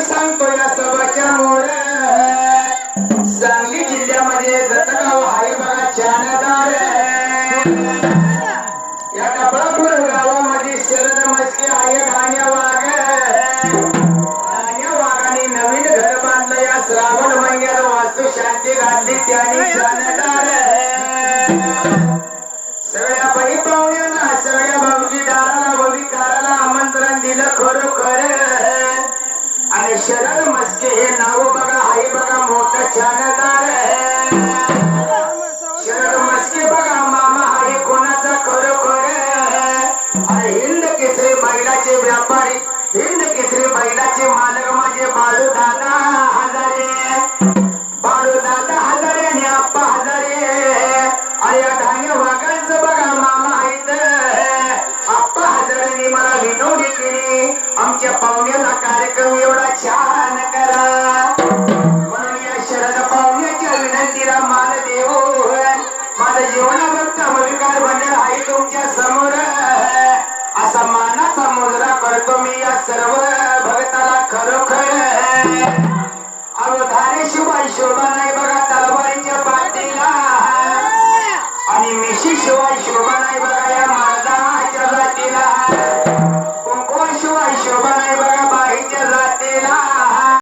मी सांगतो या सभाच्या मोर सांगली जिल्ह्यामध्ये या डबळापूर गावामध्ये शरद मस्के आहे नवीन घर बांधलं. या श्रावण महिन्यात वास्तू शांती घातली त्याने छानदार. व्यापारी हिंद केसरी बैलाचे मालक माझे बाळू दादा हजारे बाळू दादा हजारे आणि आप्पा हजारे अरे वाघांचं बघा मामा आहेत आप्पा मला विनोदी केली आमच्या पाहुण्याला कार्यक्रम एवढा छान करा असा मानाचा मुजरा करतो मी या सर्व भक्ताला खरोखर. अवधारे शिवाय शोभा नाही बघा तलवारीच्या पाटीला आणि मिशी शिवाय शोभा नाही